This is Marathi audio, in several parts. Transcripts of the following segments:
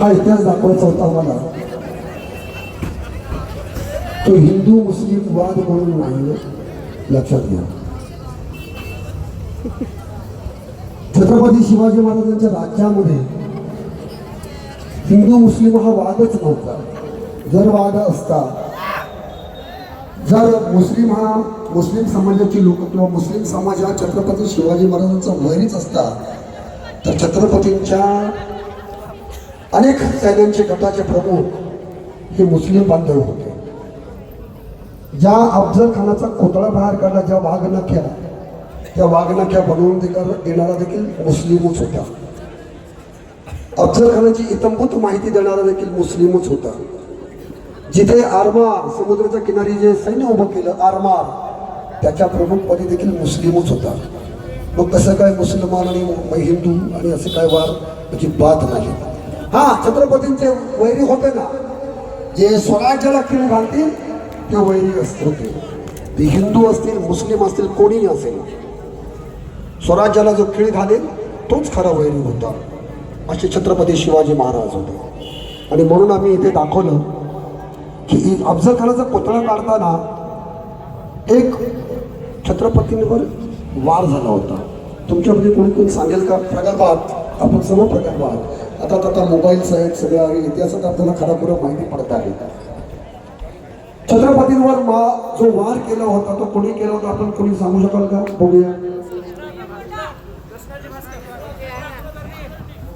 हा इतिहास दाखवायचा होता मला तो हिंदू मुस्लिम वाद म्हणून नाही लक्षात घ्या. छत्रपती शिवाजी महाराजांच्या राज्यामध्ये हिंदू मुस्लिम हा वादच नव्हता. जर वाद असता जर मुस्लिम हा मुस्लिम समाजाची लोक किंवा मुस्लिम समाज हा छत्रपती शिवाजी महाराजांचा वैरीच असता तर छत्रपतींच्या अनेक सैन्यांचे गटाचे प्रमुख हे मुस्लिम बांधव होते. ज्या अफजल खानाचा कोतळा बाहेर काढला ज्या वाघनख्या त्या वाघनख्या बनवून देणारा देखील मुस्लिमच होता. अफजल खानाची इतंभूत माहिती देणारा देखील मुस्लिमच होता. जिथे आरमार समुद्राच्या किनारी जे सैन्य उभं केलं आरमार त्याच्या प्रमुखपदी देखील मुस्लिमच होता. मग कसं काय मुसलमान आणि हिंदू आणि असे काय वार याची बात नाही. हा छत्रपतींचे वैरी होते ना जे स्वराज्याला खीळ घालतील ते वैरी होते ते हिंदू असतील मुस्लिम असतील कोणीही असेल. स्वराज्याला जो खीळ घालेल तोच खरा वैरी होता. असे छत्रपती शिवाजी महाराज होते. आणि म्हणून आम्ही इथे दाखवलं की अफजल खानाचा पुतळा काढताना एक छत्रपतींवर वार झाला होता. तुमच्यामध्ये कोणी कोणी सांगेल का? प्रगल्भात. आपण सर्व प्रगल्भात. आता आता मोबाईल्स आहेत सगळ्या आहे इतिहासात आपल्याला खराखुरं माहिती पडत आहे. छत्रपतींवर मा जो वार केला होता तो कोणी केला होता? आपण कोणी सांगू शकाल का? बघूया.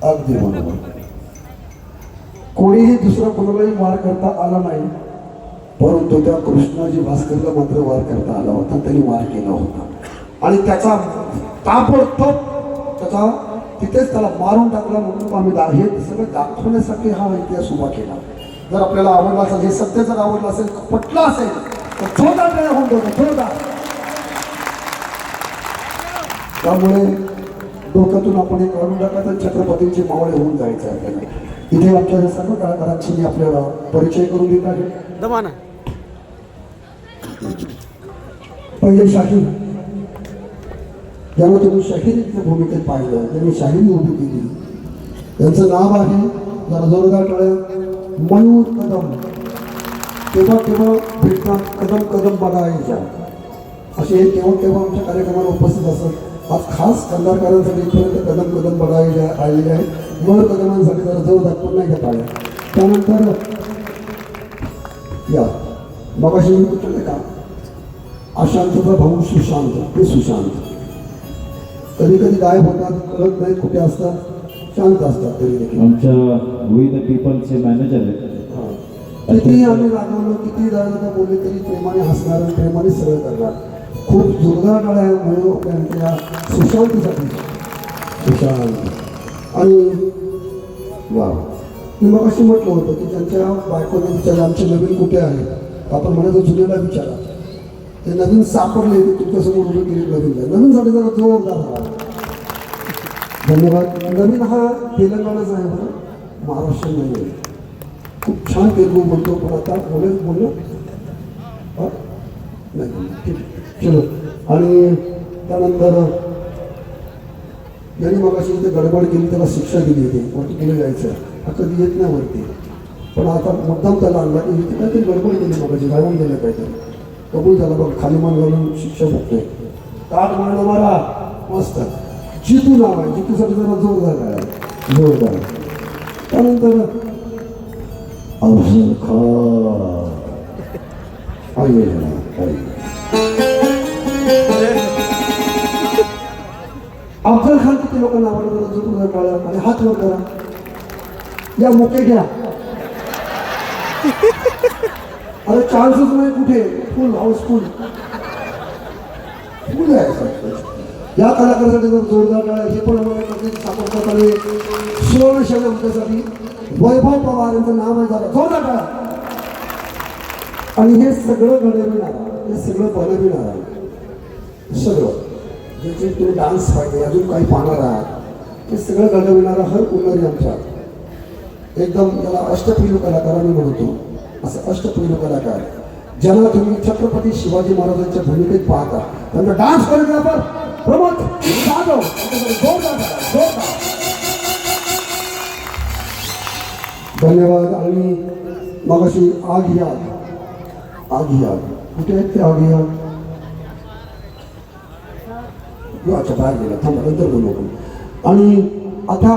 अगदी बरोबर. कोणीही दुसरा कोणालाही वार करता आला नाही परंतु त्या कृष्णाजी भास्करला मात्र वार करता आला होता. त्यांनी वार केला होता. आणि त्याचा ताबडतोब त्याचा तिथेच त्याला मारून टाकला म्हणून आम्ही दा- हे सगळं दाखवण्यासाठी हा इतिहास उभा केला. जर आपल्याला आवडला असेल हे सत्य जर आवडलं असेल पटलं असेल तर जोरदार टाळ्या होऊन जातो जोरदार. त्यामुळे डोक्यातून आपण हे काढून टाकायचं छत्रपतींचे मावळे होऊन जायचं आहे आपल्याला. इथे आमच्या सर्व कलाकारांची मी आपल्याला परिचय करून देत आहे. दमाना. पहिले शाहीर त्यामुळे त्यांनी शाहिरीच्या भूमिकेत पाहिलं. त्यांनी शाहिरी उभी केली. त्यांचं नाव आहे जरा जोरदार टाळ्या मयूर कदम. तेव्हा केव्हा भेटतात कदम कदम बघायच्या. असे केव्हा केव्हा आमच्या कार्यक्रमाला उपस्थित असत. आज खास कलाकारांसाठी इथपर्यंत कदम कदम बघायला आलेले आहेत. मयूर कदमांसाठी जरा जोरदार नाही घेता टाळ्या? त्यानंतर या. मगाशी मी म्हटलं का? अशांतचा भाऊ सुशांत ते सुशांत. कधी कधी गायब होतात कळत नाही कुठे असतात शांत असतात तरी देखील. आमच्या वी द पीपलचे मॅनेजर आहेत. कितीही आम्ही रागवलो कितीही दादा बोलले तरी प्रेमाने हसणार आणि प्रेमाने सगळं करणार. खूप जोरदार आहे म्हणून त्यांच्या सुशांतीसाठी. सुशांत. आणि वा मी मग अशी म्हटलं होतं की त्यांच्या बायकोने विचारलं आमचे नवीन कुठे आहे आपण म्हणायचं जुन्याला विचारा. ते नवीन सापडले तुमच्यासमोर उभे केले नवीन नवीन साठी जरा जोरदार झाला धन्यवाद. नवीन हा तेलंगणाच आहे बरं महाराष्ट्र नाही आहे खूप छान तेलगू बोलतो पण आता बोलेल बोललो नाही ठीक चलो. आणि त्यानंतर यांनी मग अशी इथे गडबड केली त्याला शिक्षा दिली होती. वरती केलं जायचं हा कधी येत नाही वरती. पण आता मुद्दाम त्याला आणला. की इथे काहीतरी गडबड केली मग राहून गेलं काहीतरी. कबूल झाला बघ खाली मन घालून शिक्षा भोगतोय ताट मारणं मारा मस्त. जितू नाव आहे जितूसाठी जरा जोरदार आहे. जोरदार त्यानंतर अफजल खान. आइए अफजल खान किती लोकांना आवडलं जोरदार टाळ्या आणि हात वर करा. या मोके घ्या. अरे चान्सच नाही कुठे? फुल हाऊसफुल फुल आहे या कलाकारासाठी जर जोरदार टाळ्या हे पण आम्हाला कधी आले आणि सुवर्णशैली आमच्यासाठी वैभव पवार यांचं नाव आहे झालं जोरदार टाळ्या आणि हे सगळं घडविणार हे सगळं बनविणार सगळं. जे जे तुम्ही डान्स पाहिजे अजून काही पाहणार आहात. ते सगळं घडविणारा हर कुणारी आमच्या एकदम त्याला अष्टपैलू कलाकारांनी म्हणतो. असं अष्टपैलू कलाकार ज्यांना तुम्ही छत्रपती शिवाजी महाराजांच्या भूमिकेत पाहता त्यांना डान्स कोरिओग्राफर प्रमोद जाधव धन्यवाद आणि मगाशी आग ही आग. आग ही आग. कुठे आहेत ते आग ही आग? अच्छा बाहेर गेला. थांबा नंतर बोलू आपण. आणि आता